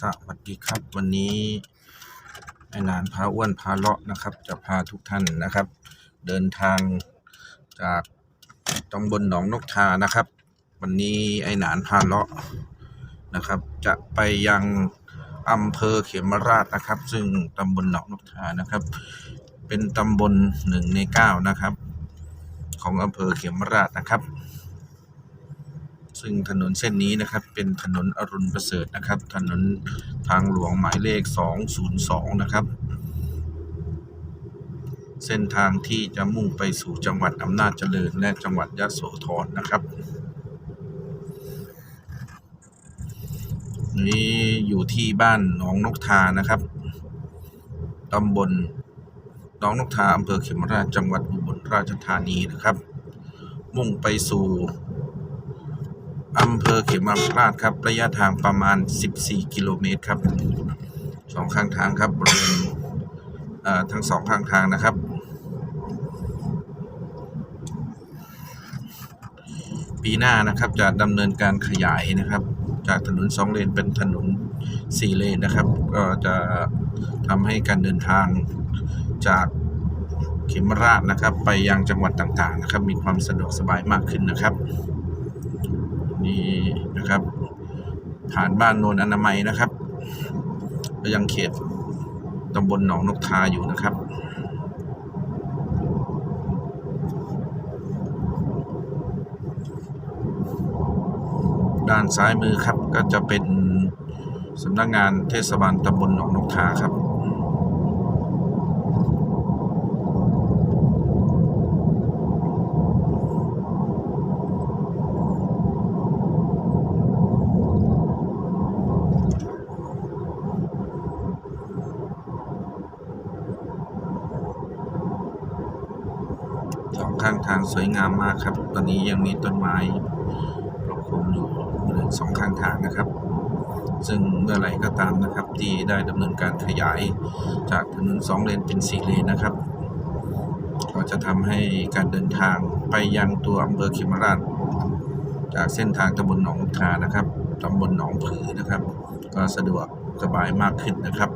สวัสดีครับ วันนี้ไอ้นานพาอ้วนพาเลาะนะครับ จะพาทุกท่านนะครับ เดินทางจากตำบลหนองนกทานะครับ วันนี้ไอ้หนานพาเลาะนะครับ จะไปยังอำเภอเขมราชนะครับ ซึ่งตำบลหนองนกทานะครับ เป็นตำบลหนึ่งในเก้านะครับ ของอำเภอเขมราชนะครับ ซึ่งถนนเส้นนี้นะครับเป็นถนนอรุณประเสริฐนะครับ ถนนทางหลวงหมายเลข 202 นะครับ เส้นทางที่จะมุ่งไปสู่จังหวัดอำนาจเจริญ และจังหวัดยะโสธรนะครับนี้อยู่ที่บ้านหนองนกทานะครับตำบลหนองนกทาอำเภอเขมราชจังหวัดอุบลราชธานีนะครับ มุ่งไปสู่ อำเภอเขมราชครับ ระยะทางประมาณ 14 กิโลเมตรครับสองข้างทางครับบริเวณทั้งสองข้างทางนะครับ ปีหน้านะครับจะดำเนินการขยายนะครับ จากถนนสองเลนเป็นถนนสี่เลนนะครับ ก็จะทำให้การเดินทางจากเขมราชนะครับ ไปยังจังหวัดต่างๆนะครับ มีความสะดวกสบายมากขึ้นนะครับ นี่นะครับผ่านบ้านโนนอนามัยนะครับก็ยังเขตตำบลหนองนกทาอยู่นะครับด้านซ้ายมือครับก็จะเป็นสำนักงานเทศบาลตำบลหนองนกทาครับ สองข้างสวยงามมากครับ ตอนนี้ยังมีต้นไม้ปกคลุมอยู่บริเวณสองข้างทางนะครับ ซึ่งเมื่อไหร่ก็ตามนะครับ ที่ได้ดำเนินการขยายจากถนนสองเลนเป็นสี่เลนนะครับก็จะทำให้การเดินทางไปยังตัวอำเภอเขมราชจากเส้นทางตำบลหนองคานะครับตำบลหนองผือนะครับ ก็สะดวกสบายมากขึ้นนะครับ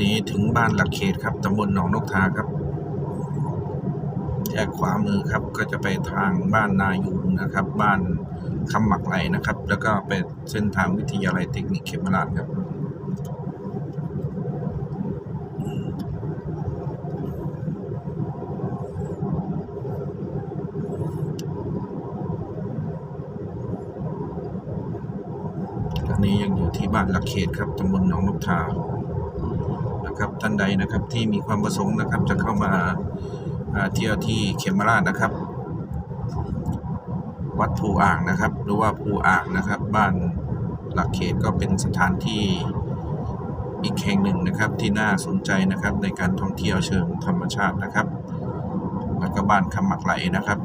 นี้ถึงบ้านหลักเขตครับตำบลหนองนกทาครับแยกขวามือครับก็จะไปทางบ้านนายูงนะครับ บ้านคำหมักไหลนะครับ แล้วก็ไปเส้นทางวิทยาลัยเทคนิคเขมราชครับตอนนี้ยังอยู่ที่บ้านหลักเขตครับตำบลหนองนกทา นะครับท่านใดนะครับที่มีความประสงค์นะครับจะเข้ามาอ่าเที่ยวที่เขมราชนะครับ วัดภูอ่างนะครับ หรือว่าภูอ่างนะครับ บ้านหลักเขตก็เป็นสถานที่อีกแห่งหนึ่งนะครับที่น่าสนใจนะครับในการท่องเที่ยวเชิงธรรมชาตินะครับแล้วก็บ้านคำหมักไหลนะครับ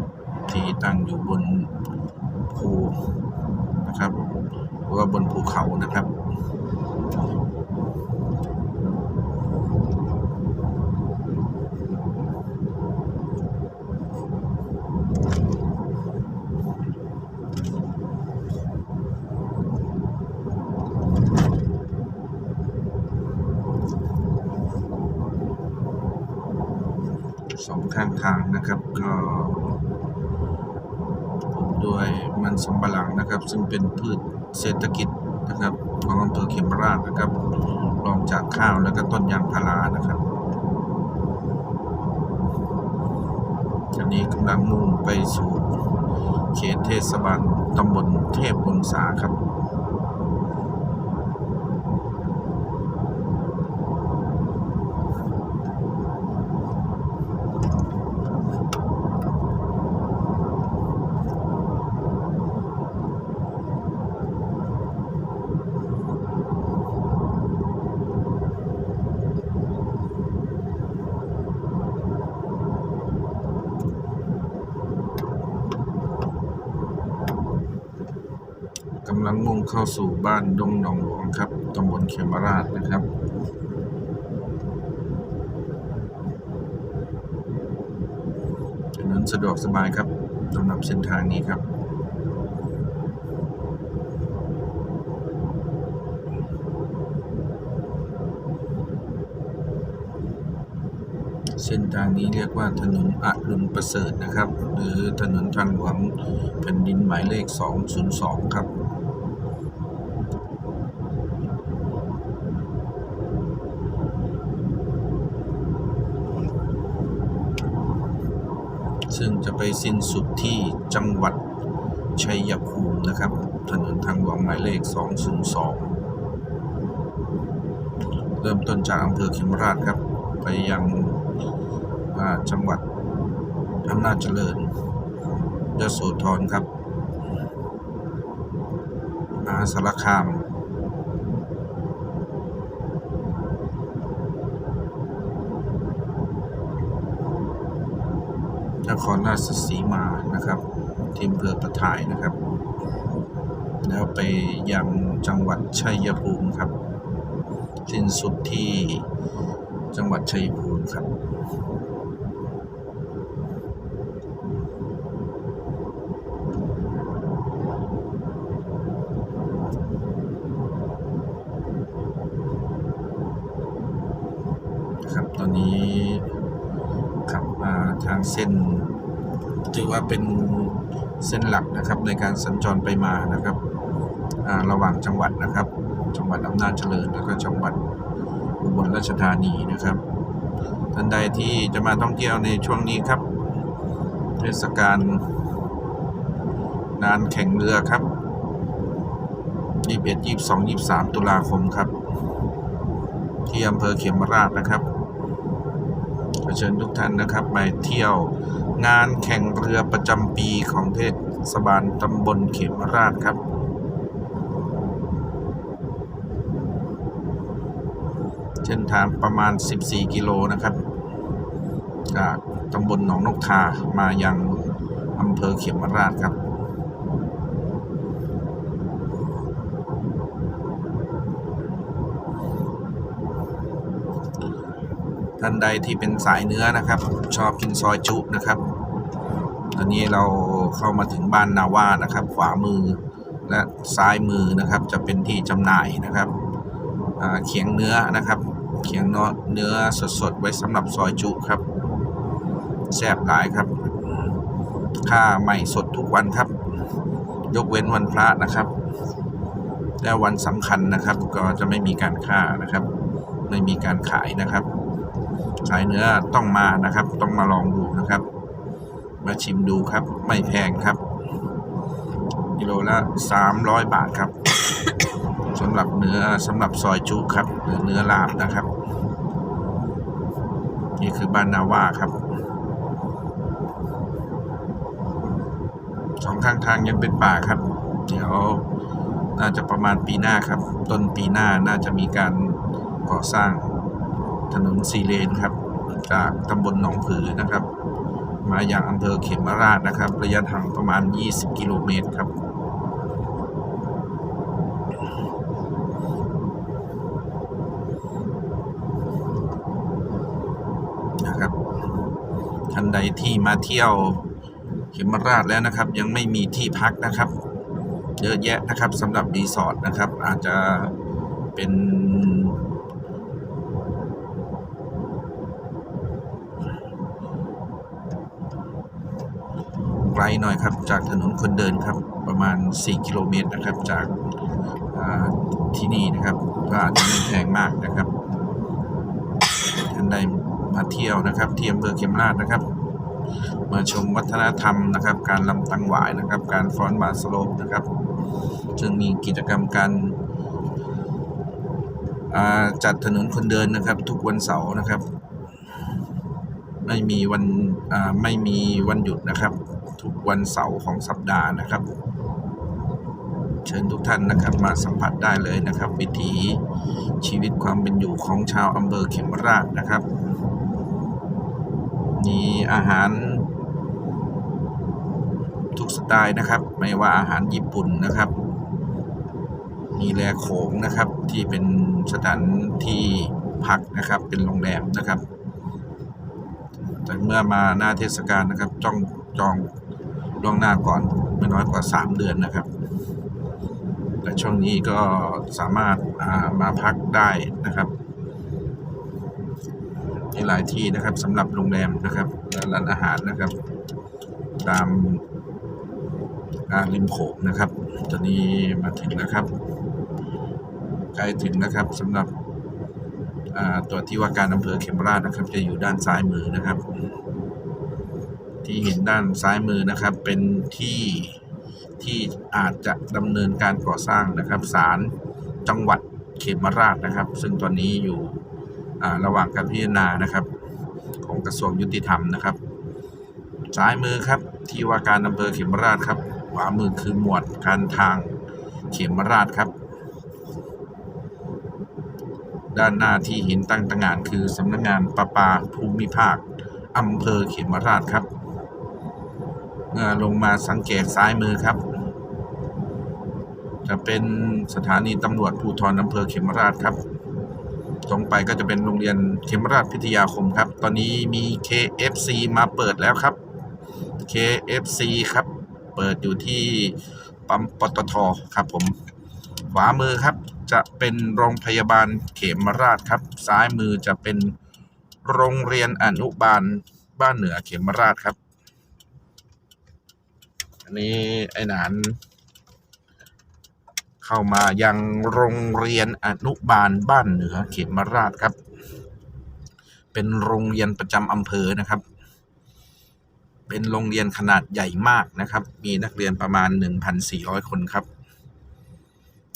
ที่ตั้งอยู่บนภูนะครับหรือว่าบนภูเขานะครับ ข้างทางนะครับ ก็ปลูกด้วยมันสำปะหลังนะครับ ซึ่งเป็นพืชเศรษฐกิจนะครับ ของอำเภอเขมราชนะครับรองจากข้าวแล้วก็ต้นยางพารานะครับอันนี้กำลังมุ่งไปสู่เขตเทศบาลตำบลเทพวงศาครับ เข้าสู่บ้านดงหนองหลวงครับตำบลเขมราชนะครับถนนสะดวกสบายครับสำหรับเส้นทางนี้ครับเส้นทางนี้เรียกว่าถนนอรุณประเสริฐนะครับ หรือถนนทางหลวงแผ่นดินหมายเลข 202 ครับ ซึ่งจะไปสิ้นสุดที่จังหวัดชัยภูมินะครับ ถนนทางหลวงหมายเลข 202 เริ่มต้นจากอำเภอเขมราชครับ ไปยังจังหวัดอำนาจเจริญยโสธรครับมหาสารคาม นครราชสีมานะครับที่อำเภอประทายนะครับ แล้วไปยังจังหวัดชัยภูมิครับสิ้นสุดที่จังหวัดชัยภูมิครับครับตอนนี้ขับมาทาง เส้น ถือว่าเป็นเส้นหลักนะครับในการสัญจรไปมานะครับระหว่างจังหวัดนะครับ จังหวัดอำนาจเจริญแล้วก็จังหวัดอุบลราชธานีนะครับ ท่านใดที่จะมาท่องเที่ยวในช่วงนี้ครับ เทศกาลงานแข่งเรือครับ21 22 23 ตุลาคมครับ ที่อำเภอเขมราชนะครับ อเชิญทุกท่านนะครับไปเที่ยวงานแข่งเรือประจำปีของเทศบาลตำบลเขมราชครับเส้นทางประมาณ 14 กิโลนะครับ จากตำบลหนองนกทามายังอำเภอเขมราชครับ ท่านใดที่เป็นสายเนื้อนะครับ ชอบกินซอยจุนะครับ ตอนนี้เราเข้ามาถึงบ้านนาว่านะครับ ขวามือและซ้ายมือนะครับ จะเป็นที่จำหน่ายนะครับเขียงเนื้อนะครับเขียงเนื้อเนื้อสดๆไว้สำหรับซอยจุครับแซ่บหลายครับ ค่าใหม่สดทุกวันครับ ยกเว้นวันพระนะครับ และวันสำคัญนะครับ ก็จะไม่มีการค่านะครับ ไม่มีการขายนะครับ สายเนื้อต้องมานะครับ ต้องมาลองดูนะครับ มาชิมดูครับ ไม่แพงครับกิโลละ 300 บาทครับสำหรับเนื้อสำหรับซอยจุครับหรือเนื้อลาบนะครับ นี่คือบ้านนาว่าครับสองข้างทางยังเป็นป่าครับ เดี๋ยวน่าจะประมาณปีหน้าครับ ต้นปีหน้าน่าจะมีการก่อสร้าง ถนนสีเลนครับ จากตำบลหนองผือนะครับ มาอย่างอำเภอเขมราชนะครับ ระยะทางประมาณ 20 กิโลเมตรครับ นะครับท่านใดที่มาเที่ยวเขมราชแล้วนะครับ ยังไม่มีที่พักนะครับเยอะแยะนะครับสำหรับรีสอร์ทนะครับ อาจจะเป็น ไกลหน่อยครับ จากถนนคนเดินครับ ประมาณ 4 กิโลเมตรนะครับ จากที่นี่นะครับก็อาจจะไม่แพงมากนะครับท่านใดมาเที่ยวนะครับที่อำเภอเขมราชนะครับ มาชมวัฒนธรรมนะครับ การลำตังหวายนะครับ การฟ้อนบาสโลปนะครับซึ่งมีกิจกรรมการจัดถนนคนเดินนะครับ ทุกวันเสาร์นะครับ ไม่มีวันไม่มีวันหยุดนะครับ ทุกวันเสาร์ของสัปดาห์นะครับ เชิญทุกท่านนะครับมาสัมผัสได้เลยนะครับ วิถีชีวิตความเป็นอยู่ของชาวอำเภอเขมราชนะครับ มีอาหารทุกสไตล์นะครับ ไม่ว่าอาหารญี่ปุ่นนะครับ มีแลโขงนะครับ ที่เป็นสถานที่พักนะครับ เป็นโรงแรมนะครับ แต่เมื่อมาหน้าเทศกาลนะครับจ้องจอง ล่วงหน้าก่อนไม่น้อยกว่า 3 เดือนนะครับ แต่ช่วงนี้ก็สามารถามาพักได้นะครับมีหลายที่นะครับสำหรับโรงแรมนะครับและร้านอาหารนะครับ ตามาริมโขงนะครับ ตอนนี้มาถึงนะครับใกล้ถึงนะครับสำหรับตัวที่ว่าการอำเภอเขมราชนะครับ จะอยู่ด้านซ้ายมือนะครับ ที่เห็นด้านซ้ายมือนะครับ เป็นที่ที่อาจจะดำเนินการก่อสร้างนะครับศาลจังหวัดเขมราชนะครับ ซึ่งตอนนี้อยู่ระหว่างการพิจารณานะครับ ของกระทรวงยุติธรรมนะครับซ้ายมือครับที่ว่าการอำเภอเขมราชครับขวามือคือหมวดการทางเขมราชครับ ด้านหน้าที่เห็นตั้งตระหงานคือสำนักงานประปาภูมิภาคอำเภอเขมราชครับ เมื่อลงมาสังเกตซ้ายมือครับ จะเป็นสถานีตำรวจภูธรอำเภอเขมราชครับ ตรงไปก็จะเป็นโรงเรียนเขมราชพิทยาคมครับ ตอนนี้มี KFC มาเปิดแล้วครับ KFC ครับ เปิดอยู่ที่ปั๊มปตทครับผมขวามือครับจะเป็นโรงพยาบาลเขมราชครับ ซ้ายมือจะเป็นโรงเรียนอนุบาลบ้านเหนือเขมราชครับ อันนี้ไอ้หนาน เข้ามายังโรงเรียนอนุบาลบ้านเหนือเขมราชครับ เป็นโรงเรียนประจำอำเภอนะครับ เป็นโรงเรียนขนาดใหญ่มากนะครับ มีนักเรียนประมาณ 1,400 คนครับ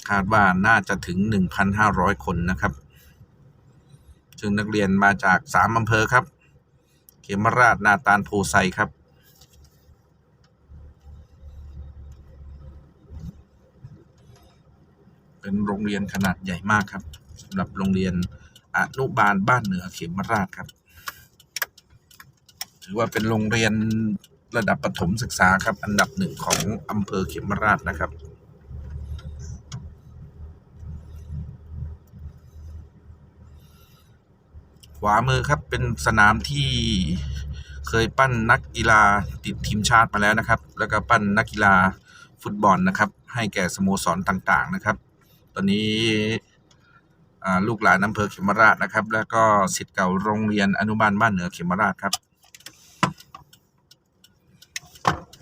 คาดว่าน่าจะถึง 1,500 คนนะครับซึ่งนักเรียนมาจาก3อำเภอครับ เขมราชนาตาลโพไซครับ เป็นโรงเรียนขนาดใหญ่มากครับสำหรับโรงเรียนอนุบาลบ้านเหนือเขมราชครับ ถือว่าเป็นโรงเรียนระดับประถมศึกษาครับ อันดับหนึ่งของอำเภอเขมราชนะครับขวามือครับเป็นสนามที่เคยปั้นนักกีฬาติดทีมชาติมาแล้วนะครับ แล้วก็ปั้นนักกีฬาฟุตบอลนะครับ ให้แก่สโมสรต่างๆนะครับ ตอนนี้ลูกหลานอำเภอเขมราชนะครับ แล้วก็สิทธิ์เก่าโรงเรียนอนุบาลบ้านเหนือเขมราชครับ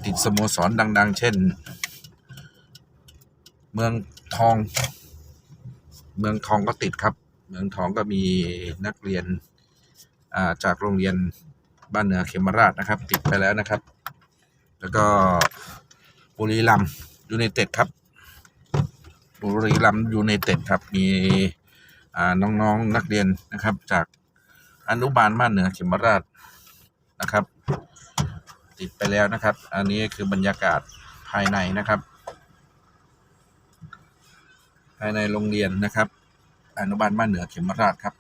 ติดสโมสรดัง ๆ เช่น เมืองทอง เมืองทองก็ติดครับ เมืองทองก็มีนักเรียนาจากโรงเรียนบ้านเหนือเขมราชนะครับ ติดไปแล้วนะครับ แล้วก็บุรีรัมย์ยูไนเต็ดครับ บุรีรัมยูไนเต็ดครับมีน้องๆนักเรียนนะครับ จากอนุบาลบ้านเหนือเขมราชนะครับ ติดไปแล้วนะครับ อันนี้คือบรรยากาศภายในนะครับ ภายในโรงเรียนนะครับ อนุบาลบ้านเหนือเขมราชครับ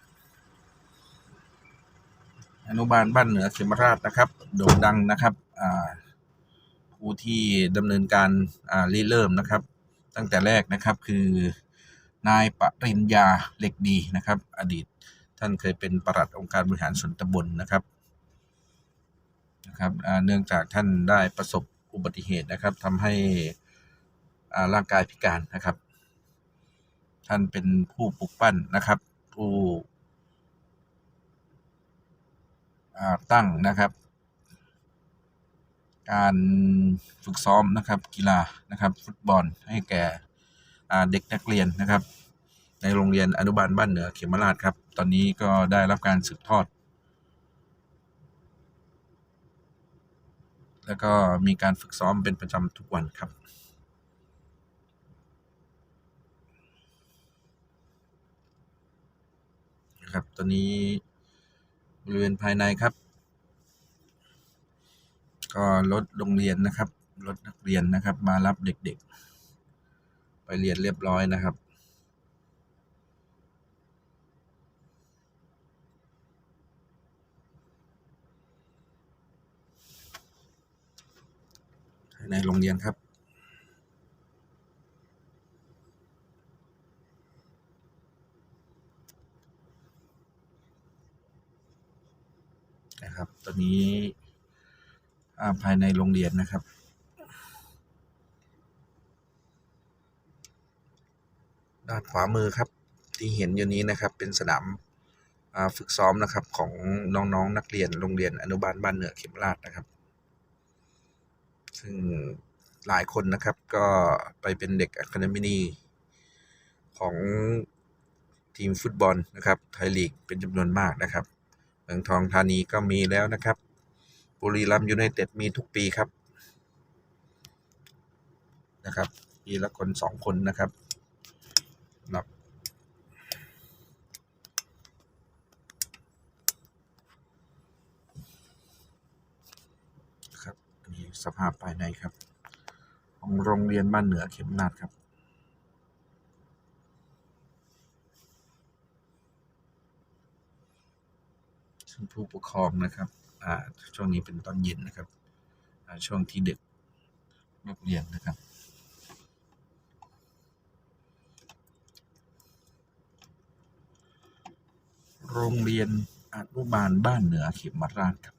อนุบาลบ้านเหนือเขมราชนะครับโด่งดังนะครับผู้ที่ดำเนินการริเริ่มนะครับ ตั้งแต่แรกนะครับคือนายปริญญาเหล็กดีนะครับ อดีตท่านเคยเป็นประหลัดองค์การบริหารส่วนตำบลนะครับนะครับเนื่องจากท่านได้ประสบอุบัติเหตุนะครับทำให้ร่างกายพิการนะครับ ท่านเป็นผู้ปลุกปั้นนะครับ ผู้ตั้งนะครับ การฝึกซ้อมนะครับกีฬานะครับฟุตบอลให้แก่เด็กนักเรียนนะครับ ในโรงเรียนอนุบาลบ้านเหนือเขมราชครับ ตอนนี้ก็ได้รับการสืบทอด แล้วก็มีการฝึกซ้อมเป็นประจำทุกวันครับนะครับตอนนี้บริเวณภายในครับ ก็รถโรงเรียนนะครับ รถนักเรียนนะครับ มารับเด็กๆ ไปเรียนเรียบร้อยนะครับในโรงเรียนครับ นะครับ ตอนนี้ ภายในโรงเรียนนะครับ ด้านขวามือครับที่เห็นอยู่นี้นะครับเป็นสนามาฝึกซ้อมนะครับของน้องๆนนักเรียนโรงเรียนอนุบาลบ้านเหนือเขมราชนะครับ ซึ่งหลายคนนะครับก็ไปเป็นเด็กอะคาเดมินีของทีมฟุตบอลนะครับไทยลีกเป็นจำนวนมากนะครับเมืองทองธานีก็มีแล้วนะครับ บุรีรัมย์ยูไนเต็ดมีทุกปีครับ นะครับปีละคนสองคนนะครับรับครับอันนี้สภาพภายในครับ ของโรงเรียนบ้านเหนือเข็มนาดครับซึ่งผู้ปกครองนะครับ ช่วงนี้เป็นตอนเย็นนะครับ ช่วงที่เด็กเลิกเรียนนะครับโรงเรียนอนุบาลบ้านเหนือเขมราชครับ